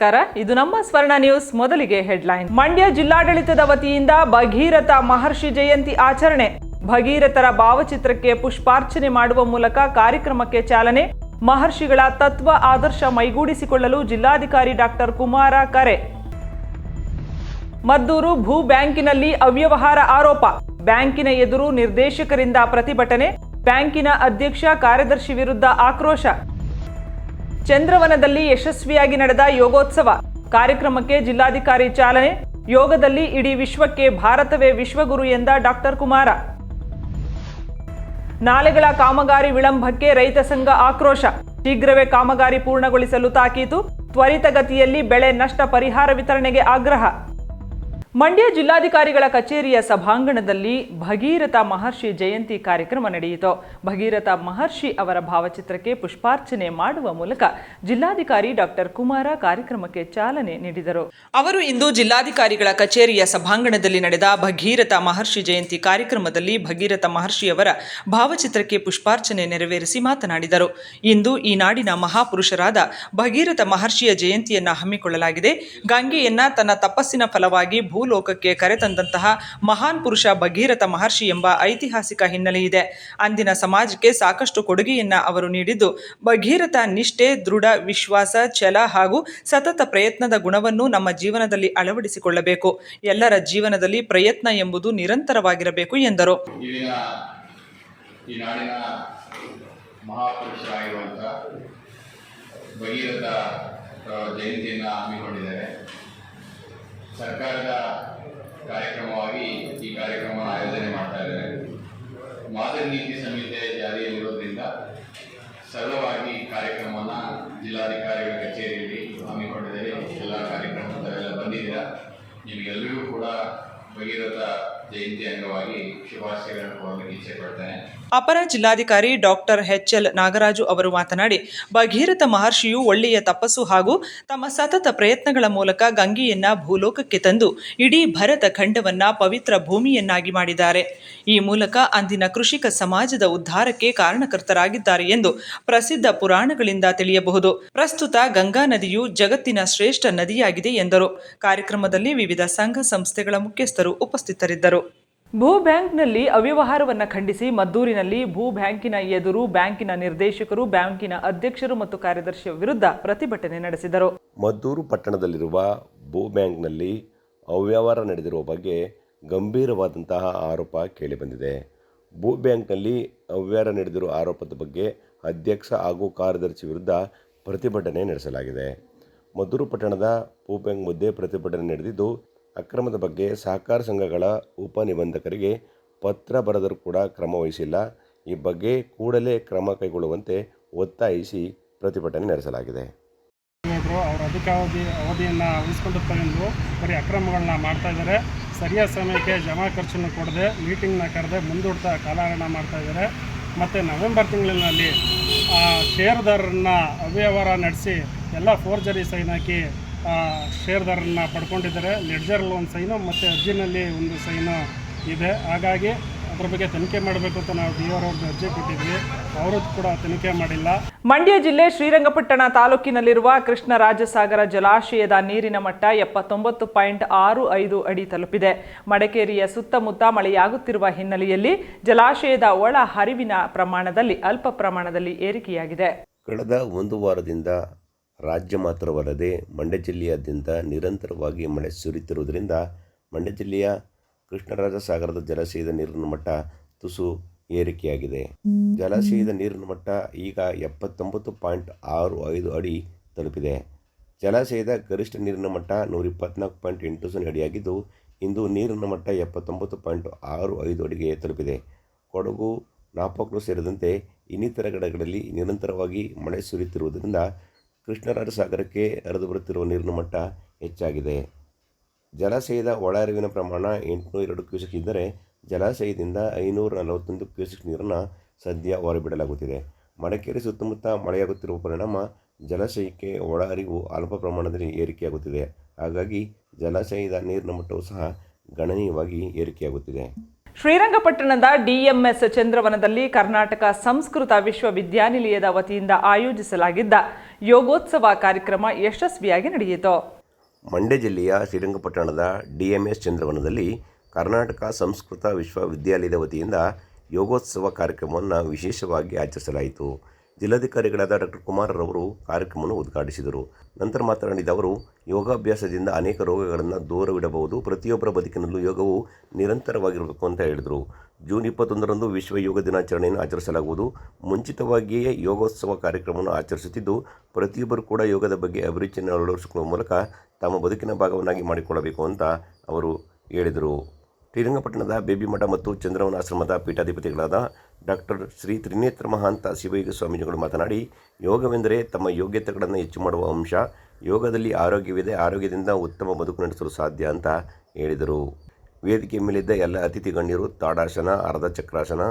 ನಮಸ್ಕಾರ. ಇದು ನಮ್ಮ ಸ್ವರ್ಣ ನ್ಯೂಸ್ ಮೊದಲಿಗೆ ಹೆಡ್ಲೈನ್. ಮಂಡ್ಯ ಜಿಲ್ಲಾಡಳಿತದ ವತಿಯಿಂದ ಭಗೀರಥ ಮಹರ್ಷಿ ಜಯಂತಿ ಆಚರಣೆ. ಭಗೀರಥರ ಭಾವಚಿತ್ರಕ್ಕೆ ಪುಷ್ಪಾರ್ಚನೆ ಮಾಡುವ ಮೂಲಕ ಕಾರ್ಯಕ್ರಮಕ್ಕೆ ಚಾಲನೆ, ಮಹರ್ಷಿಗಳ ತತ್ವ ಆದರ್ಶ ಮೈಗೂಡಿಸಿಕೊಳ್ಳಲು ಜಿಲ್ಲಾಧಿಕಾರಿ ಡಾಕ್ಟರ್ ಕುಮಾರ ಕರೆ. ಮದ್ದೂರು ಭೂ ಬ್ಯಾಂಕಿನಲ್ಲಿ ಅವ್ಯವಹಾರ ಆರೋಪ. ಬ್ಯಾಂಕಿನ ಎದುರು ನಿರ್ದೇಶಕರಿಂದ ಪ್ರತಿಭಟನೆ, ಬ್ಯಾಂಕಿನ ಅಧ್ಯಕ್ಷ ಕಾರ್ಯದರ್ಶಿ ವಿರುದ್ಧ ಆಕ್ರೋಶ. ಚಂದ್ರವನದಲ್ಲಿ ಯಶಸ್ವಿಯಾಗಿ ನಡೆದ ಯೋಗೋತ್ಸವ. ಕಾರ್ಯಕ್ರಮಕ್ಕೆ ಜಿಲ್ಲಾಧಿಕಾರಿ ಚಾಲನೆ. ಯೋಗದಲ್ಲಿ ಇಡೀ ವಿಶ್ವಕ್ಕೆ ಭಾರತವೇ ವಿಶ್ವಗುರು ಎಂದ ಡಾಕ್ಟರ್ ಕುಮಾರ. ನಾಲೆಗಳ ಕಾಮಗಾರಿ ವಿಳಂಬಕ್ಕೆ ರೈತ ಸಂಘ ಆಕ್ರೋಶ. ಶೀಘ್ರವೇ ಕಾಮಗಾರಿ ಪೂರ್ಣಗೊಳಿಸಲು ತಾಕೀತು. ತ್ವರಿತಗತಿಯಲ್ಲಿ ಬೆಳೆ ನಷ್ಟ ಪರಿಹಾರ ವಿತರಣೆಗೆ ಆಗ್ರಹ. ಮಂಡ್ಯ ಜಿಲ್ಲಾಧಿಕಾರಿಗಳ ಕಚೇರಿಯ ಸಭಾಂಗಣದಲ್ಲಿ ಭಗೀರಥ ಮಹರ್ಷಿ ಜಯಂತಿ ಕಾರ್ಯಕ್ರಮ ನಡೆಯಿತು. ಭಗೀರಥ ಮಹರ್ಷಿ ಅವರ ಭಾವಚಿತ್ರಕ್ಕೆ ಪುಷ್ಪಾರ್ಚನೆ ಮಾಡುವ ಮೂಲಕ ಜಿಲ್ಲಾಧಿಕಾರಿ ಡಾಕ್ಟರ್ ಕುಮಾರ ಕಾರ್ಯಕ್ರಮಕ್ಕೆ ಚಾಲನೆ ನೀಡಿದರು. ಅವರು ಇಂದು ಜಿಲ್ಲಾಧಿಕಾರಿಗಳ ಕಚೇರಿಯ ಸಭಾಂಗಣದಲ್ಲಿ ನಡೆದ ಭಗೀರಥ ಮಹರ್ಷಿ ಜಯಂತಿ ಕಾರ್ಯಕ್ರಮದಲ್ಲಿ ಭಗೀರಥ ಮಹರ್ಷಿಯವರ ಭಾವಚಿತ್ರಕ್ಕೆ ಪುಷ್ಪಾರ್ಚನೆ ನೆರವೇರಿಸಿ ಮಾತನಾಡಿದರು. ಇಂದು ಈ ನಾಡಿನ ಮಹಾಪುರುಷರಾದ ಭಗೀರಥ ಮಹರ್ಷಿಯ ಜಯಂತಿಯನ್ನು ಹಮ್ಮಿಕೊಳ್ಳಲಾಗಿದೆ. ಗಂಗೆಯನ್ನ ತನ್ನ ತಪಸ್ಸಿನ ಫಲವಾಗಿ ಭೂಲೋಕಕ್ಕೆ ಕರೆತಂದಂತಹ ಮಹಾನ್ ಪುರುಷ ಭಗೀರಥ ಮಹರ್ಷಿ ಎಂಬ ಐತಿಹಾಸಿಕ ಹಿನ್ನೆಲೆಯಿದೆ ಅಂದಿನ ಸಮಾಜಕ್ಕೆ ಸಾಕಷ್ಟು ಕೊಡುಗೆಯನ್ನ ಅವರು ನೀಡಿದ್ದು, ಭಗೀರಥ ನಿಷ್ಠೆ, ದೃಢ ವಿಶ್ವಾಸ, ಛಲ ಹಾಗೂ ಸತತ ಪ್ರಯತ್ನದ ಗುಣವನ್ನು ನಮ್ಮ ಜೀವನದಲ್ಲಿ ಅಳವಡಿಸಿಕೊಳ್ಳಬೇಕು. ಎಲ್ಲರ ಜೀವನದಲ್ಲಿ ಪ್ರಯತ್ನ ಎಂಬುದು ನಿರಂತರವಾಗಿರಬೇಕು ಎಂದರು. ಭಗೀರಥ ಜಯಂತಿಯನ್ನು ಹಮ್ಮಿಕೊಂಡಿದ್ದಾರೆ. ಸರ್ಕಾರದ ಕಾರ್ಯಕ್ರಮವಾಗಿ ಈ ಕಾರ್ಯಕ್ರಮ ಆಯೋಜನೆ ಮಾಡ್ತಾ ಇದ್ದಾರೆ. ಮಾದರಿ ನೀತಿ ಸಂಹಿತೆ ಜಾರಿಯಲ್ಲಿರೋದ್ರಿಂದ ಸರಳವಾಗಿ ಕಾರ್ಯಕ್ರಮವನ್ನು ಜಿಲ್ಲಾಧಿಕಾರಿಗಳ ಕಚೇರಿಯಲ್ಲಿ ಹಮ್ಮಿಕೊಂಡಿದ್ದೇವೆ ಎಲ್ಲ ಕಾರ್ಯಕ್ರಮ ತಾವೆಲ್ಲ ಬಂದಿದ್ದೀರಾ? ನಿಮಗೆಲ್ಲರಿಗೂ ಕೂಡ ಭಗೀರಥ ಜಯಂತಿ ಅಂಗವಾಗಿ ಶುಭಾಶಯಗಳನ್ನು ಕೋರಲಿಕ್ಕೆ ಇಚ್ಛೆ ಪಡ್ತೇನೆ. ಅಪರ ಜಿಲ್ಲಾಧಿಕಾರಿ ಡಾಕ್ಟರ್ ಎಚ್ ಎಲ್ ನಾಗರಾಜು ಅವರು ಮಾತನಾಡಿ, ಭಗೀರಥ ಮಹರ್ಷಿಯು ಒಳ್ಳೆಯ ತಪಸ್ಸು ಹಾಗೂ ತಮ್ಮ ಸತತ ಪ್ರಯತ್ನಗಳ ಮೂಲಕ ಗಂಗೆಯನ್ನ ಭೂಲೋಕಕ್ಕೆ ತಂದು ಇಡೀ ಭರತ ಖಂಡವನ್ನ ಪವಿತ್ರ ಭೂಮಿಯನ್ನಾಗಿ ಮಾಡಿದ್ದಾರೆ. ಈ ಮೂಲಕ ಅಂದಿನ ಕೃಷಿಕ ಸಮಾಜದ ಉದ್ಧಾರಕ್ಕೆ ಕಾರಣಕರ್ತರಾಗಿದ್ದಾರೆ ಎಂದು ಪ್ರಸಿದ್ಧ ಪುರಾಣಗಳಿಂದ ತಿಳಿಯಬಹುದು. ಪ್ರಸ್ತುತ ಗಂಗಾ ನದಿಯು ಜಗತ್ತಿನ ಶ್ರೇಷ್ಠ ನದಿಯಾಗಿದೆ ಎಂದರು. ಕಾರ್ಯಕ್ರಮದಲ್ಲಿ ವಿವಿಧ ಸಂಘ ಸಂಸ್ಥೆಗಳ ಮುಖ್ಯಸ್ಥರು ಉಪಸ್ಥಿತರಿದ್ದರು. ಭೂ ಬ್ಯಾಂಕ್ನಲ್ಲಿ ಅವ್ಯವಹಾರವನ್ನು ಖಂಡಿಸಿ ಮದ್ದೂರಿನಲ್ಲಿ ಭೂ ಬ್ಯಾಂಕಿನ ಎದುರು ಬ್ಯಾಂಕಿನ ನಿರ್ದೇಶಕರು, ಬ್ಯಾಂಕಿನ ಅಧ್ಯಕ್ಷರು ಮತ್ತು ಕಾರ್ಯದರ್ಶಿಯ ವಿರುದ್ಧ ಪ್ರತಿಭಟನೆ ನಡೆಸಿದರು. ಮದ್ದೂರು ಪಟ್ಟಣದಲ್ಲಿರುವ ಭೂ ಬ್ಯಾಂಕ್ನಲ್ಲಿ ಅವ್ಯವಹಾರ ನಡೆದಿರುವ ಬಗ್ಗೆ ಗಂಭೀರವಾದಂತಹ ಆರೋಪ ಕೇಳಿಬಂದಿದೆ. ಭೂ ಬ್ಯಾಂಕ್ನಲ್ಲಿ ಅವ್ಯವಹಾರ ನಡೆದಿರುವ ಆರೋಪದ ಬಗ್ಗೆ ಅಧ್ಯಕ್ಷ ಹಾಗೂ ಕಾರ್ಯದರ್ಶಿ ವಿರುದ್ಧ ಪ್ರತಿಭಟನೆ ನಡೆಸಲಾಗಿದೆ. ಮದ್ದೂರು ಪಟ್ಟಣದ ಭೂ ಬ್ಯಾಂಕ್ ಮುದ್ದೆ ಪ್ರತಿಭಟನೆ ನಡೆದಿದ್ದು ಅಕ್ರಮದ ಬಗ್ಗೆ ಸಹಕಾರ ಸಂಘಗಳ ಉಪನಿಬಂಧಕರಿಗೆ ಪತ್ರ ಬರೆದರೂ ಕೂಡ ಕ್ರಮ ವಹಿಸಿಲ್ಲ. ಈ ಬಗ್ಗೆ ಕೂಡಲೇ ಕ್ರಮ ಕೈಗೊಳ್ಳುವಂತೆ ಒತ್ತಾಯಿಸಿ ಪ್ರತಿಭಟನೆ ನಡೆಸಲಾಗಿದೆ. ಅವರು ಅಧಿಕ ಅವಧಿ ಅವಧಿಯನ್ನು ಉಳಿಸ್ಕೊಂಡಿರ್ತಾರೆ ಎಂದು ಬರೀ ಅಕ್ರಮಗಳನ್ನ ಮಾಡ್ತಾ ಇದ್ದಾರೆ. ಸರಿಯಾದ ಸಮಯಕ್ಕೆ ಜಮಾ ಖರ್ಚನ್ನು ಕೊಡದೆ ಮೀಟಿಂಗ್ನ ಕರೆದೇ ಮುಂದೂಡ್ತಾ ಕಾಲಹರಣ ಮಾಡ್ತಾ ಇದ್ದಾರೆ. ಮತ್ತು ನವೆಂಬರ್ ತಿಂಗಳಿನಲ್ಲಿ ಷೇರುದಾರರನ್ನ ಅವ್ಯವಹಾರ ನಡೆಸಿ ಎಲ್ಲ ಫೋರ್ಜರಿ ಸೈನ್ ಹಾಕಿ ಷೇರುದಾರರನ್ನ ಪಡ್ಕೊಂಡಿದ್ದಾರೆ. ಲೆಡ್ಜರಲ್ಲಿ ಒಂದು ಸೈನು ಮತ್ತು ಅರ್ಜಿನಲ್ಲಿ ಒಂದು ಸೈನು ಇದೆ. ಹಾಗಾಗಿ ಅದ್ರ ಬಗ್ಗೆ ತನಿಖೆ ಮಾಡಬೇಕು ಅಂತ ನಾವು ಡಿ ಆರ್ ಅವ್ರಿಗೆ ಅರ್ಜಿ ಕೊಟ್ಟಿದ್ವಿ. ಅವರು ಕೂಡ ತನಿಖೆ ಮಾಡಿಲ್ಲ. ಮಂಡ್ಯ ಜಿಲ್ಲೆ ಶ್ರೀರಂಗಪಟ್ಟಣ ತಾಲೂಕಿನಲ್ಲಿರುವ ಕೃಷ್ಣರಾಜಸಾಗರ ಜಲಾಶಯದ ನೀರಿನ ಮಟ್ಟ ಎಪ್ಪತ್ತೊಂಬತ್ತು ಪಾಯಿಂಟ್ ಆರು ಐದು ಅಡಿ ತಲುಪಿದೆ. ಮಡಿಕೇರಿಯ ಸುತ್ತಮುತ್ತ ಮಳೆಯಾಗುತ್ತಿರುವ ಹಿನ್ನೆಲೆಯಲ್ಲಿ ಜಲಾಶಯದ ಒಳ ಹರಿವಿನ ಪ್ರಮಾಣದಲ್ಲಿ ಅಲ್ಪ ಪ್ರಮಾಣದಲ್ಲಿ ಏರಿಕೆಯಾಗಿದೆ. ಕಳೆದ ಒಂದು ವಾರದಿಂದ ರಾಜ್ಯ ಮಾತ್ರವಲ್ಲದೆ ಮಂಡ್ಯ ಜಿಲ್ಲೆಯಾದ್ಯಂತ ನಿರಂತರವಾಗಿ ಮಳೆ ಸುರಿಯುತ್ತಿರುವುದರಿಂದ ಮಂಡ್ಯ ಜಿಲ್ಲೆಯ ಕೃಷ್ಣರಾಜ ಸಾಗರದ ಜಲಾಶಯದ ನೀರಿನ ಮಟ್ಟ ತುಸು ಏರಿಕೆಯಾಗಿದೆ. ಜಲಾಶಯದ ನೀರಿನ ಮಟ್ಟ ಈಗ ಎಪ್ಪತ್ತೊಂಬತ್ತು ಪಾಯಿಂಟ್ ಆರು ಐದು ಅಡಿ ತಲುಪಿದೆ. ಜಲಾಶಯದ ಗರಿಷ್ಠ ನೀರಿನ ಮಟ್ಟ ನೂರ ಇಪ್ಪತ್ನಾಲ್ಕು ಪಾಯಿಂಟ್ ಎಂಟು ಸೊನ್ನೆ ಅಡಿಯಾಗಿದ್ದು, ಇಂದು ನೀರಿನ ಮಟ್ಟ ಎಪ್ಪತ್ತೊಂಬತ್ತು ಪಾಯಿಂಟ್ ಆರು ಐದು ಅಡಿಗೆ ತಲುಪಿದೆ. ಕೊಡಗು ನಾಪಕ್ಲು ಸೇರಿದಂತೆ ಇನ್ನಿತರ ಕಡೆಗಳಲ್ಲಿ ನಿರಂತರವಾಗಿ ಮಳೆ ಸುರಿಯುತ್ತಿರುವುದರಿಂದ ಕೃಷ್ಣರಾಜ ಸಾಗರಕ್ಕೆ ಹರಿದು ಬರುತ್ತಿರುವ ನೀರಿನ ಮಟ್ಟ ಹೆಚ್ಚಾಗಿದೆ. ಜಲಾಶಯದ ಒಳಹರಿವಿನ ಪ್ರಮಾಣ ಎಂಟುನೂರ ಎರಡು ಕ್ಯೂಸೆಕ್ ಇದ್ದರೆ ಜಲಾಶಯದಿಂದ ಐನೂರ ನಲವತ್ತೊಂದು ಕ್ಯೂಸೆಕ್ ನೀರನ್ನು ಸದ್ಯ ಹೊರಬಿಡಲಾಗುತ್ತಿದೆ. ಮಡಿಕೇರಿ ಸುತ್ತಮುತ್ತ ಮಳೆಯಾಗುತ್ತಿರುವ ಪರಿಣಾಮ ಜಲಾಶಯಕ್ಕೆ ಒಳಹರಿವು ಅಲ್ಪ ಪ್ರಮಾಣದಲ್ಲಿ ಏರಿಕೆಯಾಗುತ್ತಿದೆ. ಹಾಗಾಗಿ ಜಲಾಶಯದ ನೀರಿನ ಮಟ್ಟವು ಸಹ ಗಣನೀಯವಾಗಿ ಏರಿಕೆಯಾಗುತ್ತಿದೆ. ಶ್ರೀರಂಗಪಟ್ಟಣದ ಡಿಎಂಎಸ್ ಚಂದ್ರವನದಲ್ಲಿ ಕರ್ನಾಟಕ ಸಂಸ್ಕೃತ ವಿಶ್ವವಿದ್ಯಾನಿಲಯದ ವತಿಯಿಂದ ಆಯೋಜಿಸಲಾಗಿದ್ದ ಯೋಗೋತ್ಸವ ಕಾರ್ಯಕ್ರಮ ಯಶಸ್ವಿಯಾಗಿ ನಡೆಯಿತು. ಮಂಡ್ಯ ಜಿಲ್ಲೆಯ ಶ್ರೀರಂಗಪಟ್ಟಣದ ಡಿಎಂಎಸ್ ಚಂದ್ರವನದಲ್ಲಿ ಕರ್ನಾಟಕ ಸಂಸ್ಕೃತ ವಿಶ್ವವಿದ್ಯಾಲಯದ ವತಿಯಿಂದ ಯೋಗೋತ್ಸವ ಕಾರ್ಯಕ್ರಮವನ್ನು ವಿಶೇಷವಾಗಿ ಆಚರಿಸಲಾಯಿತು. ಜಿಲ್ಲಾಧಿಕಾರಿಗಳಾದ ಡಾಕ್ಟರ್ ಕುಮಾರರವರು ಕಾರ್ಯಕ್ರಮವನ್ನು ಉದ್ಘಾಟಿಸಿದರು. ನಂತರ ಮಾತನಾಡಿದ ಅವರು, ಯೋಗಾಭ್ಯಾಸದಿಂದ ಅನೇಕ ರೋಗಗಳನ್ನು ದೂರವಿಡಬಹುದು. ಪ್ರತಿಯೊಬ್ಬರ ಬದುಕಿನಲ್ಲೂ ಯೋಗವು ನಿರಂತರವಾಗಿರಬೇಕು ಅಂತ ಹೇಳಿದರು. ಜೂನ್ ಇಪ್ಪತ್ತೊಂದರಂದು ವಿಶ್ವ ಯೋಗ ದಿನಾಚರಣೆಯನ್ನು ಆಚರಿಸಲಾಗುವುದು. ಮುಂಚಿತವಾಗಿಯೇ ಯೋಗೋತ್ಸವ ಕಾರ್ಯಕ್ರಮವನ್ನು ಆಚರಿಸುತ್ತಿದ್ದು, ಪ್ರತಿಯೊಬ್ಬರು ಕೂಡ ಯೋಗದ ಬಗ್ಗೆ ಅಭಿರುಚಿಯನ್ನು ಅಳವಡಿಸಿಕೊಳ್ಳುವ ಮೂಲಕ ತಮ್ಮ ಬದುಕಿನ ಭಾಗವನ್ನಾಗಿ ಮಾಡಿಕೊಳ್ಳಬೇಕು ಅಂತ ಅವರು ಹೇಳಿದರು. ಶ್ರೀರಂಗಪಟ್ಟಣದ ಬೇಬಿ ಮಠ ಮತ್ತು ಚಂದ್ರವನ ಆಶ್ರಮದ ಪೀಠಾಧಿಪತಿಗಳಾದ ಡಾಕ್ಟರ್ ಶ್ರೀ ತ್ರಿನೇತ್ರ ಮಹಾಂತ ಶಿವಯೋಗ ಸ್ವಾಮೀಜಿಗಳು ಮಾತನಾಡಿ, ಯೋಗವೆಂದರೆ ತಮ್ಮ ಯೋಗ್ಯತೆಗಳನ್ನು ಹೆಚ್ಚು ಮಾಡುವ ಅಂಶ. ಯೋಗದಲ್ಲಿ ಆರೋಗ್ಯವಿದೆ, ಆರೋಗ್ಯದಿಂದ ಉತ್ತಮ ಬದುಕು ನಡೆಸಲು ಸಾಧ್ಯ ಅಂತ ಹೇಳಿದರು. ವೇದಿಕೆ ಮೇಲಿದ್ದ ಎಲ್ಲ ಅತಿಥಿ ಗಣ್ಯರು ತಾಡಾಸನ ಅರ್ಧ ಚಕ್ರಾಸನ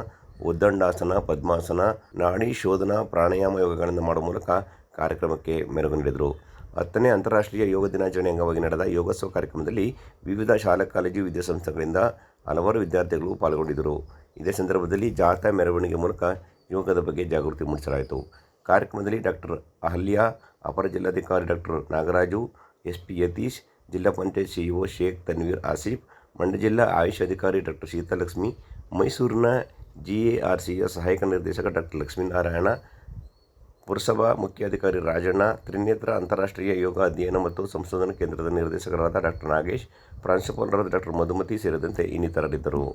ಉದ್ದಂಡಾಸನ, ಪದ್ಮಾಸನ, ನಾಡಿ ಶೋಧನ, ಪ್ರಾಣಾಯಾಮ ಯೋಗಗಳನ್ನು ಮಾಡುವ ಮೂಲಕ ಕಾರ್ಯಕ್ರಮಕ್ಕೆ ಮೆರುಗು ನೀಡಿದರು. ಹತ್ತನೇ ಅಂತಾರಾಷ್ಟ್ರೀಯ ಯೋಗ ದಿನಾಚರಣೆ ಅಂಗವಾಗಿ ನಡೆದ ಯೋಗೋತ್ಸವ ಕಾರ್ಯಕ್ರಮದಲ್ಲಿ ವಿವಿಧ ಶಾಲಾ, ಕಾಲೇಜು, ವಿದ್ಯಾಸಂಸ್ಥೆಗಳಿಂದ ಹಲವಾರು ವಿದ್ಯಾರ್ಥಿಗಳು ಪಾಲ್ಗೊಂಡಿದ್ದರು. ಇದೇ ಸಂದರ್ಭದಲ್ಲಿ ಜಾಥಾ ಮೆರವಣಿಗೆ ಮೂಲಕ ಯೋಗದ ಬಗ್ಗೆ ಜಾಗೃತಿ ಮೂಡಿಸಲಾಯಿತು. ಕಾರ್ಯಕ್ರಮದಲ್ಲಿ ಡಾಕ್ಟರ್ ಅಹಲ್ಯ, ಅಪರ ಜಿಲ್ಲಾಧಿಕಾರಿ doctor Nagaraju S P Yatish, ಜಿಲ್ಲಾ ಪಂಚಾಯತ್ ಸಿಇಒ ಶೇಖ್ ತನ್ವೀರ್ ಆಸಿಫ್, ಮಂಡ್ಯ ಜಿಲ್ಲಾ ಆಯುಷ್ ಅಧಿಕಾರಿ ಡಾಕ್ಟರ್ ಸೀತಾಲಕ್ಷ್ಮಿ, ಮೈಸೂರಿನ ಜಿ ಎ ಆರ್ ಸಿಯ ಸಹಾಯಕ ನಿರ್ದೇಶಕ ಡಾಕ್ಟರ್ ಲಕ್ಷ್ಮೀನಾರಾಯಣ, ಪುರಸಭಾ ಮುಖ್ಯಾಧಿಕಾರಿ ರಾಜಣ್ಣ, ತ್ರಿನೇತ್ರ ಅಂತಾರಾಷ್ಟ್ರೀಯ ಯೋಗ ಅಧ್ಯಯನ ಮತ್ತು ಸಂಶೋಧನಾ ಕೇಂದ್ರದ ನಿರ್ದೇಶಕರಾದ ಡಾಕ್ಟರ್ ನಾಗೇಶ್, ಪ್ರಾಂಶುಪಾಲರಾದ ಡಾಕ್ಟರ್ ಮಧುಮತಿ ಸೇರಿದಂತೆ ಇನ್ನಿತರರಿದ್ದರು.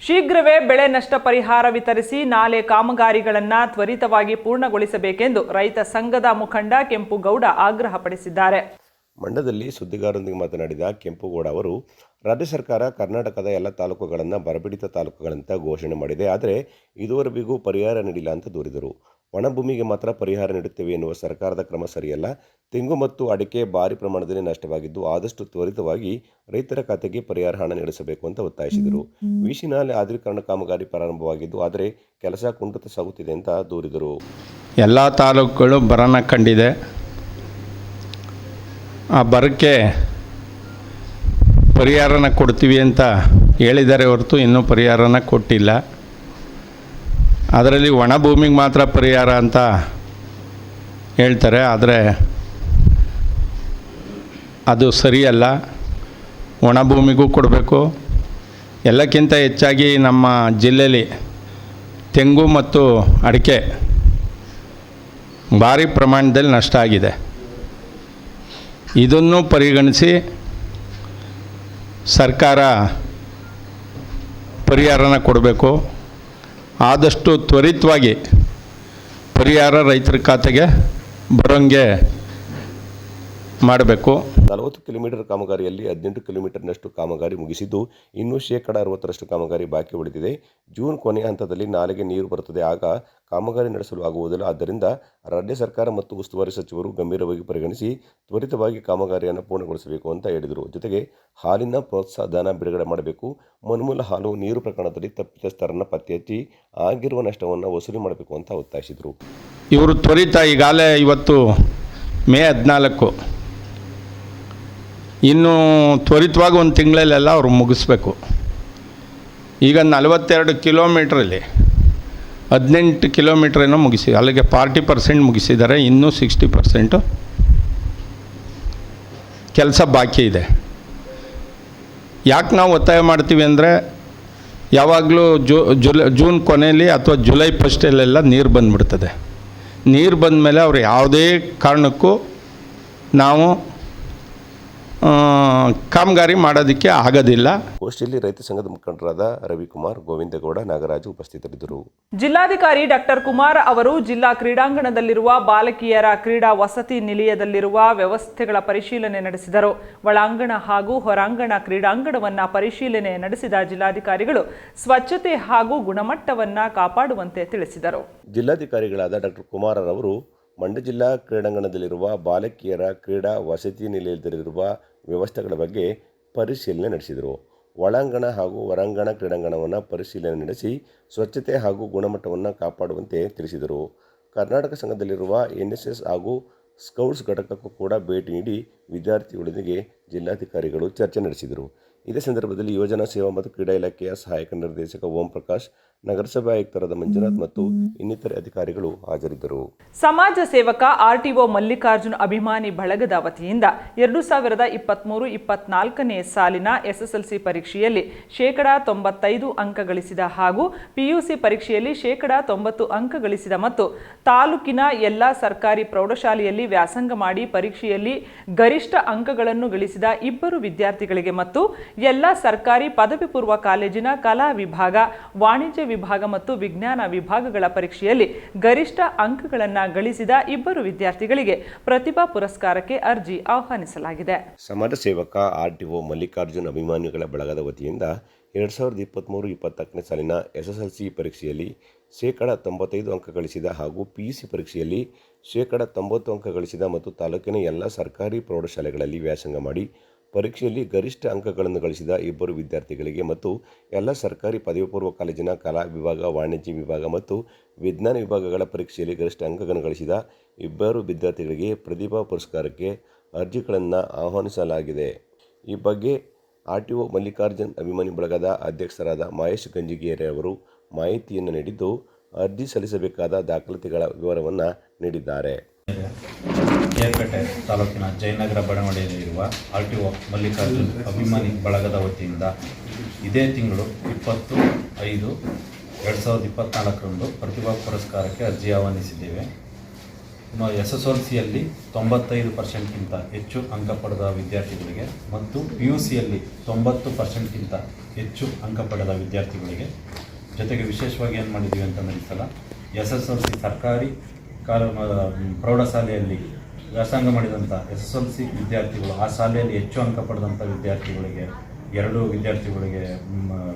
ಶೀಘ್ರವೇ ಬೆಳೆ ನಷ್ಟ ಪರಿಹಾರ ವಿತರಿಸಿ ನಾಲೆ ಕಾಮಗಾರಿಗಳನ್ನು ತ್ವರಿತವಾಗಿ ಪೂರ್ಣಗೊಳಿಸಬೇಕೆಂದು ರೈತ ಸಂಘದ ಮುಖಂಡ ಕೆಂಪುಗೌಡ ಆಗ್ರಹಪಡಿಸಿದ್ದಾರೆ ಮಂಡ್ಯದಲ್ಲಿ ಸುದ್ದಿಗಾರರೊಂದಿಗೆ ಮಾತನಾಡಿದ ಕೆಂಪುಗೌಡ ಅವರು, ರಾಜ್ಯ ಸರ್ಕಾರ ಕರ್ನಾಟಕದ ಎಲ್ಲ ತಾಲೂಕುಗಳನ್ನು ಬರಪೀಡಿತ ತಾಲೂಕುಗಳಂತ ಘೋಷಣೆ ಮಾಡಿದೆ, ಆದರೆ ಇದುವರೆಗೂ ಪರಿಹಾರ ನೀಡಿಲ್ಲ ಅಂತ ದೂರಿದರು. ಒಣಭೂಮಿಗೆ ಮಾತ್ರ ಪರಿಹಾರ ನೀಡುತ್ತೇವೆ ಎನ್ನುವ ಸರ್ಕಾರದ ಕ್ರಮ ಸರಿಯಲ್ಲ. ತೆಂಗು ಮತ್ತು ಅಡಿಕೆ ಭಾರಿ ಪ್ರಮಾಣದಲ್ಲಿ ನಷ್ಟವಾಗಿದ್ದು ಆದಷ್ಟು ತ್ವರಿತವಾಗಿ ರೈತರ ಖಾತೆಗೆ ಪರಿಹಾರ ಹಣ ನೀಡಿಸಬೇಕು ಅಂತ ಒತ್ತಾಯಿಸಿದರು. ವಿಶಿನಾಲೆ ಆಧುನೀಕರಣ ಕಾಮಗಾರಿ ಪ್ರಾರಂಭವಾಗಿದ್ದು ಆದರೆ ಕೆಲಸ ಕುಂಠಿತ ಸಾಗುತ್ತಿದೆ ಅಂತ ದೂರಿದರು. ಎಲ್ಲ ತಾಲೂಕುಗಳು ಬರನ ಕಂಡಿದೆ. ಆ ಬರಕ್ಕೆ ಪರಿಹಾರನ ಕೊಡ್ತೀವಿ ಅಂತ ಹೇಳಿದ್ದಾರೆ ಹೊರತು ಇನ್ನೂ ಪರಿಹಾರನ ಕೊಟ್ಟಿಲ್ಲ. ಅದರಲ್ಲಿ ಒಣ ಭೂಮಿಗೆ ಮಾತ್ರ ಪರಿಹಾರ ಅಂತ ಹೇಳ್ತಾರೆ, ಆದರೆ ಅದು ಸರಿಯಲ್ಲ. ಒಣ ಭೂಮಿಗೂ ಕೊಡಬೇಕು. ಎಲ್ಲಕ್ಕಿಂತ ಹೆಚ್ಚಾಗಿ ನಮ್ಮ ಜಿಲ್ಲೆಯಲ್ಲಿ ತೆಂಗು ಮತ್ತು ಅಡಿಕೆ ಭಾರಿ ಪ್ರಮಾಣದಲ್ಲಿ ನಷ್ಟ ಆಗಿದೆ. ಇದನ್ನು ಪರಿಗಣಿಸಿ ಸರ್ಕಾರ ಪರಿಹಾರನ ಕೊಡಬೇಕು. ಆದಷ್ಟು ತ್ವರಿತವಾಗಿ ಪರಿಹಾರ ರೈತರ ಖಾತೆಗೆ ಬರೋಂಗೆ ಮಾಡಬೇಕು. ನಲವತ್ತು ಕಿಲೋಮೀಟರ್ ಕಾಮಗಾರಿಯಲ್ಲಿ ಹದಿನೆಂಟು ಕಿಲೋಮೀಟರ್ನಷ್ಟು ಕಾಮಗಾರಿ ಮುಗಿಸಿದ್ದು ಇನ್ನೂ ಶೇಕಡ ಅರವತ್ತರಷ್ಟು ಕಾಮಗಾರಿ ಬಾಕಿ ಉಳಿದಿದೆ. ಜೂನ್ ಕೊನೆಯ ಹಂತದಲ್ಲಿ ನಾಲೆಗೆ ನೀರು ಬರುತ್ತದೆ. ಆಗ ಕಾಮಗಾರಿ ನಡೆಸಲು ಆಗುವುದಿಲ್ಲ ಆದ್ದರಿಂದ ರಾಜ್ಯ ಸರ್ಕಾರ ಮತ್ತು ಉಸ್ತುವಾರಿ ಸಚಿವರು ಗಂಭೀರವಾಗಿ ಪರಿಗಣಿಸಿ ತ್ವರಿತವಾಗಿ ಕಾಮಗಾರಿಯನ್ನು ಪೂರ್ಣಗೊಳಿಸಬೇಕು ಅಂತ ಹೇಳಿದರು. ಜೊತೆಗೆ ಹಾಲಿನ ಪ್ರೋತ್ಸಾಹಧನ ಬಿಡುಗಡೆ ಮಾಡಬೇಕು. ಮನ್ಮೂಲ ಹಾಲು ನೀರು ಪ್ರಕರಣದಲ್ಲಿ ತಪ್ಪಿತಸ್ಥರನ್ನು ಪತ್ತೆ ಹಚ್ಚಿ ಆಗಿರುವ ನಷ್ಟವನ್ನು ವಸೂಲಿ ಮಾಡಬೇಕು ಅಂತ ಒತ್ತಾಯಿಸಿದರು. ಇವರು ತ್ವರಿತ ಈಗಾಗಲೇ ಇವತ್ತು ಮೇ ಹದಿನಾಲ್ಕು. ಇನ್ನು ತ್ವರಿತವಾಗಿ ಒಂದು ತಿಂಗಳಲ್ಲೆಲ್ಲ ಅವರು ಮುಗಿಸ್ಬೇಕು. ಈಗ ನಲವತ್ತೆರಡು ಕಿಲೋಮೀಟ್ರಲ್ಲಿ, ಹದಿನೆಂಟು ಕಿಲೋಮೀಟ್ರ್ ಏನೋ ಮುಗಿಸಿ, ಅಲ್ಲಿಗೆ ಫಾರ್ಟಿ ಪರ್ಸೆಂಟ್ ಮುಗಿಸಿದ್ದಾರೆ, ಇನ್ನೂ ಸಿಕ್ಸ್ಟಿ ಪರ್ಸೆಂಟು ಕೆಲಸ ಬಾಕಿ ಇದೆ. ಯಾಕೆ ನಾವು ಒತ್ತಾಯ ಮಾಡ್ತೀವಿ ಅಂದರೆ, ಯಾವಾಗಲೂ ಜೂ, ಜುಲೈ, ಜೂನ್ ಕೊನೆಯಲ್ಲಿ ಅಥವಾ ಜುಲೈ ಫಸ್ಟಲ್ಲೆಲ್ಲ ನೀರು ಬಂದುಬಿಡ್ತದೆ. ನೀರು ಬಂದ ಮೇಲೆ ಅವ್ರು ಯಾವುದೇ ಕಾರಣಕ್ಕೂ ನಾವು ಕಾಮಗಾರಿ ಮಾಡೋದಕ್ಕೆ ಆಗೋದಿಲ್ಲ. ಗೋಷ್ಠಿಯಲ್ಲಿ ರೈತ ಸಂಘದ ಮುಖಂಡರಾದ ರವಿಕುಮಾರ್ ಗೋವಿಂದಗೌಡ ನಾಗರಾಜು ಉಪಸ್ಥಿತರಿದ್ದರು. ಜಿಲ್ಲಾಧಿಕಾರಿ ಡಾಕ್ಟರ್ ಕುಮಾರ್ ಅವರು ಜಿಲ್ಲಾ ಕ್ರೀಡಾಂಗಣದಲ್ಲಿರುವ ಬಾಲಕಿಯರ ಕ್ರೀಡಾ ವಸತಿ ನಿಲಯದಲ್ಲಿರುವ ವ್ಯವಸ್ಥೆಗಳ ಪರಿಶೀಲನೆ ನಡೆಸಿದರು. ಒಳಾಂಗಣ ಹಾಗೂ ಹೊರಾಂಗಣ ಕ್ರೀಡಾಂಗಣವನ್ನು ಪರಿಶೀಲನೆ ನಡೆಸಿದ ಜಿಲ್ಲಾಧಿಕಾರಿಗಳು ಸ್ವಚ್ಛತೆ ಹಾಗೂ ಗುಣಮಟ್ಟವನ್ನು ಕಾಪಾಡುವಂತೆ ತಿಳಿಸಿದರು. ಜಿಲ್ಲಾಧಿಕಾರಿಗಳಾದ ಡಾಕ್ಟರ್ ಕುಮಾರರವರು ಮಂಡ್ಯ ಜಿಲ್ಲಾ ಕ್ರೀಡಾಂಗಣದಲ್ಲಿರುವ ಬಾಲಕಿಯರ ಕ್ರೀಡಾ ವಸತಿ ನಿಲಯದಲ್ಲಿರುವ ವ್ಯವಸ್ಥೆಗಳ ಬಗ್ಗೆ ಪರಿಶೀಲನೆ ನಡೆಸಿದರು. ಒಳಾಂಗಣ ಹಾಗೂ ಹೊರಾಂಗಣ ಕ್ರೀಡಾಂಗಣವನ್ನು ಪರಿಶೀಲನೆ ನಡೆಸಿ ಸ್ವಚ್ಛತೆ ಹಾಗೂ ಗುಣಮಟ್ಟವನ್ನು ಕಾಪಾಡುವಂತೆ ತಿಳಿಸಿದರು. ಕರ್ನಾಟಕ ಸಂಘದಲ್ಲಿರುವ ಎನ್ ಹಾಗೂ ಸ್ಕೌಟ್ಸ್ ಘಟಕಕ್ಕೂ ಕೂಡ ಭೇಟಿ ನೀಡಿ ವಿದ್ಯಾರ್ಥಿಗಳೊಂದಿಗೆ ಜಿಲ್ಲಾಧಿಕಾರಿಗಳು ಚರ್ಚೆ ನಡೆಸಿದರು. ಇದೇ ಸಂದರ್ಭದಲ್ಲಿ ಯೋಜನಾ ಸೇವಾ ಮತ್ತು ಕ್ರೀಡಾ ಇಲಾಖೆಯ ಸಹಾಯಕ ನಿರ್ದೇಶಕ ಓಂ ಪ್ರಕಾಶ್ ನಗರಸಭೆ ಆಯುಕ್ತರಾದ ಮಂಜುನಾಥ್ ಮತ್ತು ಇನ್ನಿತರೆ ಅಧಿಕಾರಿಗಳು ಹಾಜರಿದ್ದರು. ಸಮಾಜ ಸೇವಕ ಆರ್ಟಿಒ ಮಲ್ಲಿಕಾರ್ಜುನ್ ಅಭಿಮಾನಿ ಬಳಗದ ವತಿಯಿಂದ ಎರಡು ಸಾವಿರದ ಇಪ್ಪತ್ತ್ಮೂರು ಇಪ್ಪತ್ನಾಲ್ಕನೇ ಸಾಲಿನ ಎಸ್ಎಸ್ಎಲ್ಸಿ ಪರೀಕ್ಷೆಯಲ್ಲಿ ಶೇಕಡ ತೊಂಬತ್ತೈದು ಅಂಕ ಗಳಿಸಿದ ಹಾಗೂ ಪಿಯುಸಿ ಪರೀಕ್ಷೆಯಲ್ಲಿ ಶೇಕಡ ತೊಂಬತ್ತು ಅಂಕ ಗಳಿಸಿದ ಮತ್ತು ತಾಲೂಕಿನ ಎಲ್ಲ ಸರ್ಕಾರಿ ಪ್ರೌಢಶಾಲೆಯಲ್ಲಿ ವ್ಯಾಸಂಗ ಮಾಡಿ ಪರೀಕ್ಷೆಯಲ್ಲಿ ಗರಿಷ್ಠ ಅಂಕಗಳನ್ನು ಗಳಿಸಿದ ಇಬ್ಬರು ವಿದ್ಯಾರ್ಥಿಗಳಿಗೆ ಮತ್ತು ಎಲ್ಲ ಸರ್ಕಾರಿ ಪದವಿ ಪೂರ್ವ ಕಾಲೇಜಿನ ಕಲಾ ವಿಭಾಗ ವಾಣಿಜ್ಯ ವಿಭಾಗ ಮತ್ತು ವಿಜ್ಞಾನ ವಿಭಾಗಗಳ ಪರೀಕ್ಷೆಯಲ್ಲಿ ಗರಿಷ್ಠ ಅಂಕಗಳನ್ನು ಗಳಿಸಿದ ಇಬ್ಬರು ವಿದ್ಯಾರ್ಥಿಗಳಿಗೆ ಪ್ರತಿಭಾ ಪುರಸ್ಕಾರಕ್ಕೆ ಅರ್ಜಿ ಆಹ್ವಾನಿಸಲಾಗಿದೆ. ಸಮಾಜ ಸೇವಕ ಆರ್ಟಿಒ ಮಲ್ಲಿಕಾರ್ಜುನ್ ಅಭಿಮಾನಿಗಳ ಬಳಗದ ವತಿಯಿಂದ ಎರಡು ಸಾವಿರದ ಇಪ್ಪತ್ತ್ಮೂರು ಇಪ್ಪತ್ನಾಲ್ಕನೇ ಸಾಲಿನ ಎಸ್ ಎಸ್ ಎಲ್ ಸಿ ಪರೀಕ್ಷೆಯಲ್ಲಿ ಶೇಕಡ ತೊಂಬತ್ತೈದು ಅಂಕ ಗಳಿಸಿದ ಹಾಗೂ ಪಿ ಯು ಸಿ ಪರೀಕ್ಷೆಯಲ್ಲಿ ಶೇಕಡ ತೊಂಬತ್ತು ಅಂಕ ಗಳಿಸಿದ ಮತ್ತು ತಾಲೂಕಿನ ಎಲ್ಲ ಸರ್ಕಾರಿ ಪ್ರೌಢಶಾಲೆಗಳಲ್ಲಿ ವ್ಯಾಸಂಗ ಮಾಡಿ ಪರೀಕ್ಷೆಯಲ್ಲಿ ಗರಿಷ್ಠ ಅಂಕಗಳನ್ನು ಗಳಿಸಿದ ಇಬ್ಬರು ವಿದ್ಯಾರ್ಥಿಗಳಿಗೆ ಮತ್ತು ಎಲ್ಲ ಸರ್ಕಾರಿ ಪದವಿ ಪೂರ್ವ ಕಾಲೇಜಿನ ಕಲಾ ವಿಭಾಗ, ವಾಣಿಜ್ಯ ವಿಭಾಗ ಮತ್ತು ವಿಜ್ಞಾನ ವಿಭಾಗಗಳ ಪರೀಕ್ಷೆಯಲ್ಲಿ ಗರಿಷ್ಠ ಅಂಕಗಳನ್ನು ಗಳಿಸಿದ ಇಬ್ಬರು ವಿದ್ಯಾರ್ಥಿಗಳಿಗೆ ಪ್ರತಿಭಾ ಪುರಸ್ಕಾರಕ್ಕೆ ಅರ್ಜಿಗಳನ್ನು ಆಹ್ವಾನಿಸಲಾಗಿದೆ. ಈ ಬಗ್ಗೆ ಆರ್ ಟಿ ಒ ಮಲ್ಲಿಕಾರ್ಜುನ್ ಅಭಿಮಾನಿ ಬಳಗದ ಅಧ್ಯಕ್ಷರಾದ ಮಹೇಶ್ ಗಂಜಿಗೇರಿ ಅವರು ಮಾಹಿತಿಯನ್ನು ನೀಡಿದ್ದು, ಅರ್ಜಿ ಸಲ್ಲಿಸಬೇಕಾದ ದಾಖಲಾತಿಗಳ ವಿವರವನ್ನು ನೀಡಿದ್ದಾರೆ. ಕೇರ್ಪೇಟೆ ತಾಲೂಕಿನ ಜಯನಗರ ಬಡಾವಣೆಯಲ್ಲಿರುವ ಆರ್ ಟಿ ಒ ಮಲ್ಲಿಕಾರ್ಜುನ್ ಅಭಿಮಾನಿ ಬಳಗದ ವತಿಯಿಂದ ಇದೇ ತಿಂಗಳು ಇಪ್ಪತ್ತು ಐದು ಎರಡು ಸಾವಿರದ ಇಪ್ಪತ್ತ್ನಾಲ್ಕರಂದು ಪ್ರತಿಭಾ ಪುರಸ್ಕಾರಕ್ಕೆ ಅರ್ಜಿ ಆಹ್ವಾನಿಸಿದ್ದೇವೆ. ಎಸ್ ಎಸ್ ಎಲ್ ಸಿಯಲ್ಲಿ ತೊಂಬತ್ತೈದು ಪರ್ಸೆಂಟ್ಗಿಂತ ಹೆಚ್ಚು ಅಂಕ ಪಡೆದ ವಿದ್ಯಾರ್ಥಿಗಳಿಗೆ ಮತ್ತು ಪಿ ಯು ಸಿಯಲ್ಲಿ ತೊಂಬತ್ತು ಪರ್ಸೆಂಟ್ಗಿಂತ ಹೆಚ್ಚು ಅಂಕ ಪಡೆದ ವಿದ್ಯಾರ್ಥಿಗಳಿಗೆ ಜೊತೆಗೆ ವಿಶೇಷವಾಗಿ ಏನು ಮಾಡಿದ್ದೀವಿ ಅಂತಂದರೆ ಈ ಸಲ ಎಸ್ ಎಸ್ ಎಲ್ ಸಿ ಸರ್ಕಾರಿ ಕಾಲ ಪ್ರೌಢಶಾಲೆಯಲ್ಲಿ ವ್ಯಾಸಂಗ ಮಾಡಿದಂಥ ಎಸ್ ಎಸ್ ಎಲ್ ಸಿ ವಿದ್ಯಾರ್ಥಿಗಳು, ಆ ಶಾಲೆಯಲ್ಲಿ ಹೆಚ್ಚು ಅಂಕ ಪಡೆದಂಥ ವಿದ್ಯಾರ್ಥಿಗಳಿಗೆ, ಎರಡು ವಿದ್ಯಾರ್ಥಿಗಳಿಗೆ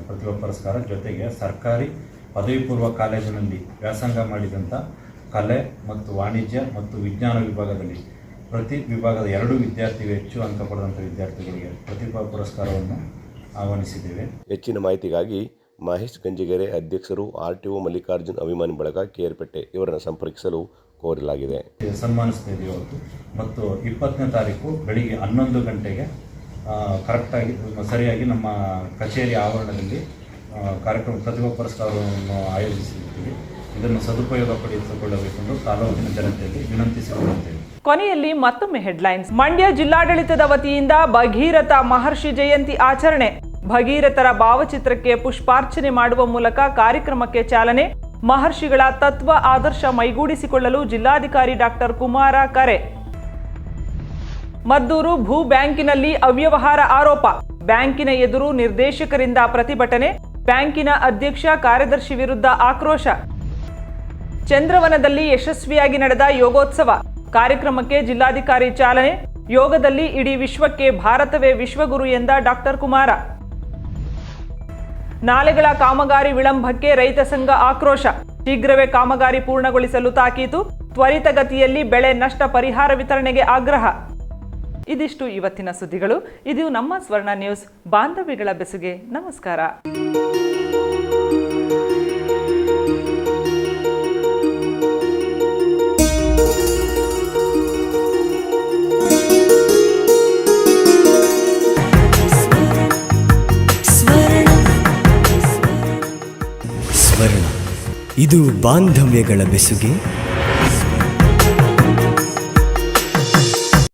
ಪ್ರತಿಭಾ ಪುರಸ್ಕಾರ ಜೊತೆಗೆ ಸರ್ಕಾರಿ ಪದವಿ ಪೂರ್ವ ಕಾಲೇಜಿನಲ್ಲಿ ವ್ಯಾಸಂಗ ಮಾಡಿದಂಥ ಕಲೆ ಮತ್ತು ವಾಣಿಜ್ಯ ಮತ್ತು ವಿಜ್ಞಾನ ವಿಭಾಗದಲ್ಲಿ ಪ್ರತಿ ವಿಭಾಗದ ಎರಡು ವಿದ್ಯಾರ್ಥಿಗಳು ಹೆಚ್ಚು ಅಂಕ ಪಡೆದಂಥ ವಿದ್ಯಾರ್ಥಿಗಳಿಗೆ ಪ್ರತಿಭಾ ಪುರಸ್ಕಾರವನ್ನು ಆಹ್ವಾನಿಸಿದ್ದೇವೆ. ಹೆಚ್ಚಿನ ಮಾಹಿತಿಗಾಗಿ ಮಹೇಶ್ ಗಂಜಿಗೆರೆ ಅಧ್ಯಕ್ಷರು ಆರ್ ಟಿ ಒ ಮಲ್ಲಿಕಾರ್ಜುನ್ ಅಭಿಮಾನಿ ಬಳಗ ಕೇರ್ಪೇಟೆ ಇವರನ್ನು ಸಂಪರ್ಕಿಸಲು ಕೋರಲಾಗಿದೆ. ಸನ್ಮಾನಿಸ್ತಾ ಇವತ್ತು ಮತ್ತು ಇಪ್ಪತ್ತನೇ ತಾರೀಕು ಬೆಳಿಗ್ಗೆ ಹನ್ನೊಂದು ಗಂಟೆಗೆ ಕರೆಕ್ಟಾಗಿ ಸರಿಯಾಗಿ ನಮ್ಮ ಕಚೇರಿ ಆವರಣದಲ್ಲಿ ಕಾರ್ಯಕ್ರಮ ಪ್ರತಿಭಾ ಪುರಸ್ಕಾರವನ್ನು ಆಯೋಜಿಸಿದ್ದೀವಿ. ಇದನ್ನು ಸದುಪಯೋಗ ಪಡಿಸಿಕೊಳ್ಳಬೇಕೆಂದು ತಾಲೂಕಿನ ಜನತೆಯಲ್ಲಿ ವಿನಂತಿಸಿಕೊಳ್ಳುತ್ತೇವೆ. ಕೊನೆಯಲ್ಲಿ ಮತ್ತೊಮ್ಮೆ ಹೆಡ್ಲೈನ್ಸ್. ಮಂಡ್ಯ ಜಿಲ್ಲಾಡಳಿತದ ವತಿಯಿಂದ ಭಗೀರಥ ಮಹರ್ಷಿ ಜಯಂತಿ ಆಚರಣೆ. ಭಗೀರಥರ ಭಾವಚಿತ್ರಕ್ಕೆ ಪುಷ್ಪಾರ್ಚನೆ ಮಾಡುವ ಮೂಲಕ ಕಾರ್ಯಕ್ರಮಕ್ಕೆ ಚಾಲನೆ. ಮಹರ್ಷಿಗಳ ತತ್ವ ಆದರ್ಶ ಮೈಗೂಡಿಸಿಕೊಳ್ಳಲು ಜಿಲ್ಲಾಧಿಕಾರಿ ಡಾಕ್ಟರ್ ಕುಮಾರ ಕರೆ. ಮದ್ದೂರು ಭೂ ಬ್ಯಾಂಕಿನಲ್ಲಿ ಅವ್ಯವಹಾರ ಆರೋಪ. ಬ್ಯಾಂಕಿನ ಎದುರು ನಿರ್ದೇಶಕರಿಂದ ಪ್ರತಿಭಟನೆ, ಬ್ಯಾಂಕಿನ ಅಧ್ಯಕ್ಷ ಕಾರ್ಯದರ್ಶಿ ವಿರುದ್ಧ ಆಕ್ರೋಶ. ಚಂದ್ರವನದಲ್ಲಿ ಯಶಸ್ವಿಯಾಗಿ ನಡೆದ ಯೋಗೋತ್ಸವ. ಕಾರ್ಯಕ್ರಮಕ್ಕೆ ಜಿಲ್ಲಾಧಿಕಾರಿ ಚಾಲನೆ, ಯೋಗದಲ್ಲಿ ಇಡೀ ವಿಶ್ವಕ್ಕೆ ಭಾರತವೇ ವಿಶ್ವಗುರು ಎಂದ ಡಾಕ್ಟರ್ ಕುಮಾರ. ನಾಲೆಗಳ ಕಾಮಗಾರಿ ವಿಳಂಬಕ್ಕೆ ರೈತ ಸಂಘ ಆಕ್ರೋಶ. ಶೀಘ್ರವೇ ಕಾಮಗಾರಿ ಪೂರ್ಣಗೊಳಿಸಲು ತಾಕೀತು. ತ್ವರಿತಗತಿಯಲ್ಲಿ ಬೆಳೆ ನಷ್ಟ ಪರಿಹಾರ ವಿತರಣೆಗೆ ಆಗ್ರಹ. ಇದಿಷ್ಟು ಇವತ್ತಿನ ಸುದ್ದಿಗಳು. ಇದು ನಮ್ಮ ಸ್ವರ್ಣ ನ್ಯೂಸ್. ಬಾಂಧವ್ಯಗಳ ಬೆಸುಗೆ ನಮಸ್ಕಾರ. ಬಾಂಧವ್ಯಗಳ ಬೆಸುಗೆ